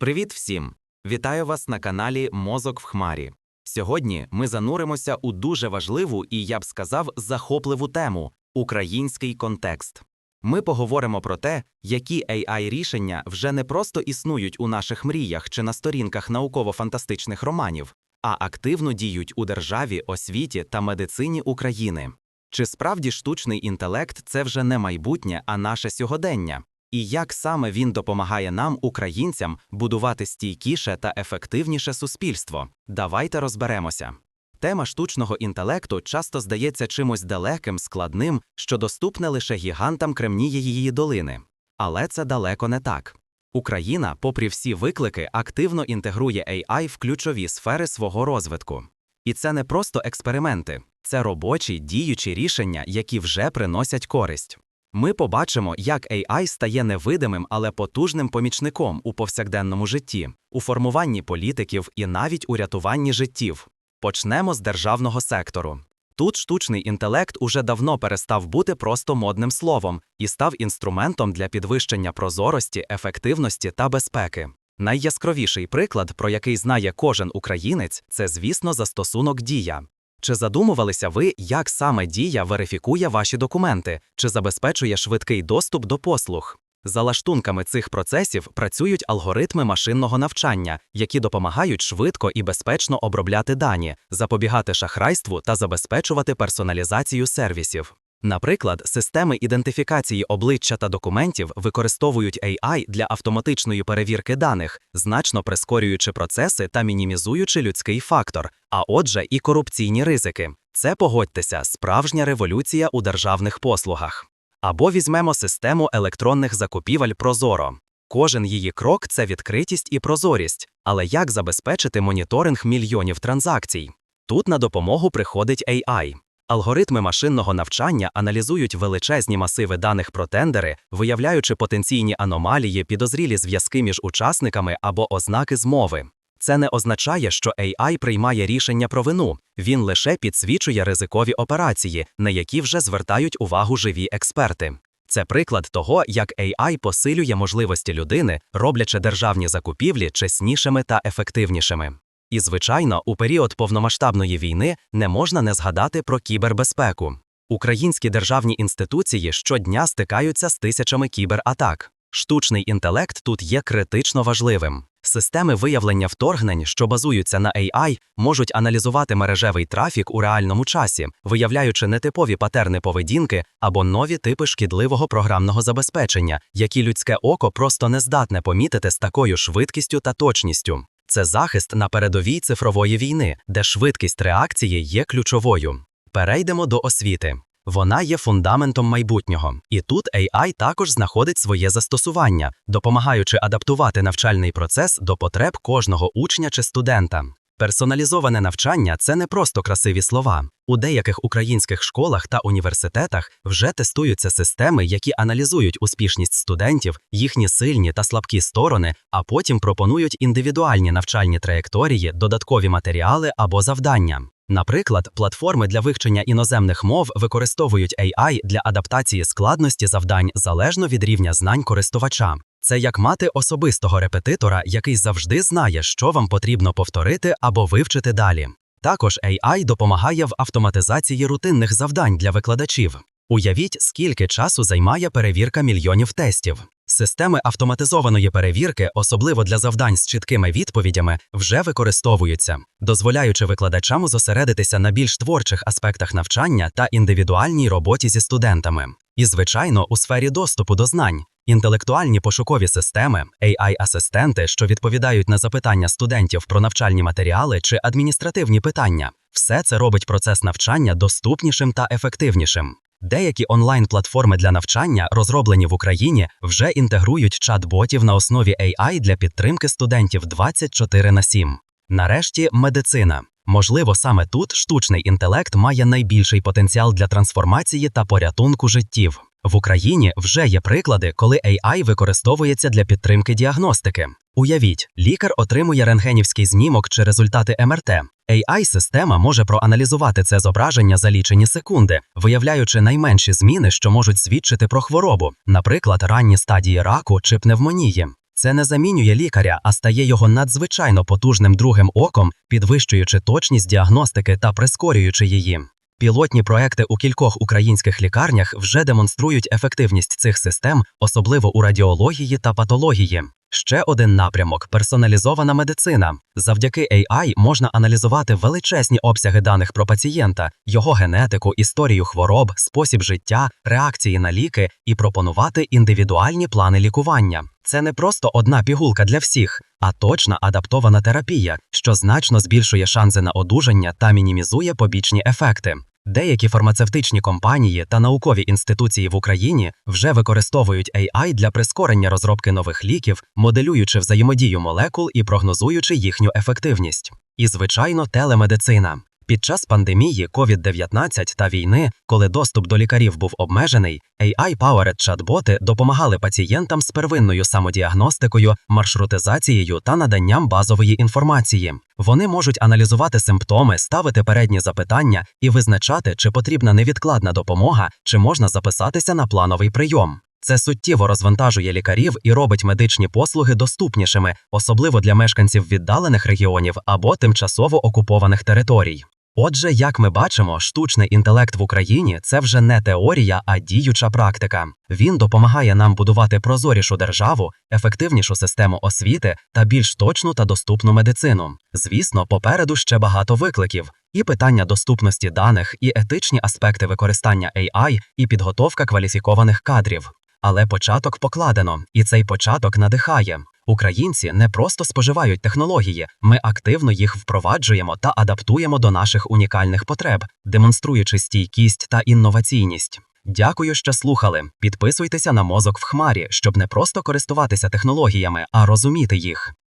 Привіт всім! Вітаю вас на каналі Мозок в Хмарі. Сьогодні ми зануримося у дуже важливу і, я б сказав, захопливу тему український контекст. Ми поговоримо про те, які AI рішення вже не просто існують у наших мріях чи на сторінках науково-фантастичних романів, а активно діють у державі, освіті та медицині України. Чи справді штучний інтелект це вже не майбутнє, а наше сьогодення? І як саме він допомагає нам, українцям, будувати стійкіше та ефективніше суспільство? Давайте розберемося. Тема штучного інтелекту часто здається чимось далеким, складним, що доступне лише гігантам Кремнієї долини. Але це далеко не так. Україна, попри всі виклики, активно інтегрує AI в ключові сфери свого розвитку. І це не просто експерименти, це робочі, діючі рішення, які вже приносять користь. Ми побачимо, як AI стає невидимим, але потужним помічником у повсякденному житті, у формуванні політиків і навіть у рятуванні життів. Почнемо з державного сектору. Тут штучний інтелект уже давно перестав бути просто модним словом і став інструментом для підвищення прозорості, ефективності та безпеки. Найяскравіший приклад, про який знає кожен українець, це, звісно, застосунок Дія. Чи задумувалися ви, як саме Дія верифікує ваші документи, чи забезпечує швидкий доступ до послуг? За лаштунками цих процесів працюють алгоритми машинного навчання, які допомагають швидко і безпечно обробляти дані, запобігати шахрайству та забезпечувати персоналізацію сервісів. Наприклад, системи ідентифікації обличчя та документів використовують AI для автоматичної перевірки даних, значно прискорюючи процеси та мінімізуючи людський фактор, а отже, і корупційні ризики. Це погодьтеся, справжня революція у державних послугах. Або візьмемо систему електронних закупівель Прозоро. Кожен її крок це відкритість і прозорість, але як забезпечити моніторинг мільйонів транзакцій? Тут на допомогу приходить AI. Алгоритми машинного навчання аналізують величезні масиви даних про тендери, виявляючи потенційні аномалії, підозрілі зв'язки між учасниками або ознаки змови. Це не означає, що AI приймає рішення про вину, він лише підсвічує ризикові операції, на які вже звертають увагу живі експерти. Це приклад того, як AI посилює можливості людини, роблячи державні закупівлі чеснішими та ефективнішими. І, звичайно, у період повномасштабної війни не можна не згадати про кібербезпеку. Українські державні інституції щодня стикаються з тисячами кібератак. Штучний інтелект тут є критично важливим. Системи виявлення вторгнень, що базуються на AI, можуть аналізувати мережевий трафік у реальному часі, виявляючи нетипові патерни поведінки або нові типи шкідливого програмного забезпечення, які людське око просто не здатне помітити з такою швидкістю та точністю. Це захист на передовій цифрової війни, де швидкість реакції є ключовою. Перейдемо до освіти. Вона є фундаментом майбутнього, і тут AI також знаходить своє застосування, допомагаючи адаптувати навчальний процес до потреб кожного учня чи студента. Персоналізоване навчання це не просто красиві слова. У деяких українських школах та університетах вже тестуються системи, які аналізують успішність студентів, їхні сильні та слабкі сторони, а потім пропонують індивідуальні навчальні траєкторії, додаткові матеріали або завдання. Наприклад, платформи для вивчення іноземних мов використовують AI для адаптації складності завдань залежно від рівня знань користувача. Це як мати особистого репетитора, який завжди знає, що вам потрібно повторити або вивчити далі. Також AI допомагає в автоматизації рутинних завдань для викладачів. Уявіть, скільки часу займає перевірка мільйонів тестів. Системи автоматизованої перевірки, особливо для завдань з чіткими відповідями, вже використовуються, дозволяючи викладачам зосередитися на більш творчих аспектах навчання та індивідуальній роботі зі студентами. І, звичайно, у сфері доступу до знань. Інтелектуальні пошукові системи, AI-асистенти, що відповідають на запитання студентів про навчальні матеріали чи адміністративні питання, все це робить процес навчання доступнішим та ефективнішим. Деякі онлайн-платформи для навчання, розроблені в Україні, вже інтегрують чат-ботів на основі AI для підтримки студентів 24 на 7. Нарешті медицина. Можливо, саме тут штучний інтелект має найбільший потенціал для трансформації та порятунку життів. В Україні вже є приклади, коли AI використовується для підтримки діагностики. Уявіть, лікар отримує рентгенівський знімок чи результати МРТ. AI-система може проаналізувати це зображення за лічені секунди, виявляючи найменші зміни, що можуть свідчити про хворобу, наприклад, ранні стадії раку чи пневмонії. Це не замінює лікаря, а стає його надзвичайно потужним другим оком, підвищуючи точність діагностики та прискорюючи її. Пілотні проекти у кількох українських лікарнях вже демонструють ефективність цих систем, особливо у радіології та патології. Ще один напрямок персоналізована медицина. Завдяки AI можна аналізувати величезні обсяги даних про пацієнта, його генетику, історію хвороб, спосіб життя, реакції на ліки і пропонувати індивідуальні плани лікування. Це не просто одна пігулка для всіх, а точна адаптована терапія, що значно збільшує шанси на одужання та мінімізує побічні ефекти. Деякі фармацевтичні компанії та наукові інституції в Україні вже використовують AI для прискорення розробки нових ліків, моделюючи взаємодію молекул і прогнозуючи їхню ефективність. І, звичайно, телемедицина. Під час пандемії COVID-19 та війни, коли доступ до лікарів був обмежений, AI-powered чат-боти допомагали пацієнтам з первинною самодіагностикою, маршрутизацією та наданням базової інформації. Вони можуть аналізувати симптоми, ставити передні запитання і визначати, чи потрібна невідкладна допомога, чи можна записатися на плановий прийом. Це суттєво розвантажує лікарів і робить медичні послуги доступнішими, особливо для мешканців віддалених регіонів або тимчасово окупованих територій. Отже, як ми бачимо, штучний інтелект в Україні це вже не теорія, а діюча практика. Він допомагає нам будувати прозорішу державу, ефективнішу систему освіти та більш точну та доступну медицину. Звісно, попереду ще багато викликів: і питання доступності даних, і етичні аспекти використання AI, і підготовка кваліфікованих кадрів. Але початок покладено, і цей початок надихає. Українці не просто споживають технології, ми активно їх впроваджуємо та адаптуємо до наших унікальних потреб, демонструючи стійкість та інноваційність. Дякую, що слухали. Підписуйтеся на мозок в хмарі, щоб не просто користуватися технологіями, а розуміти їх.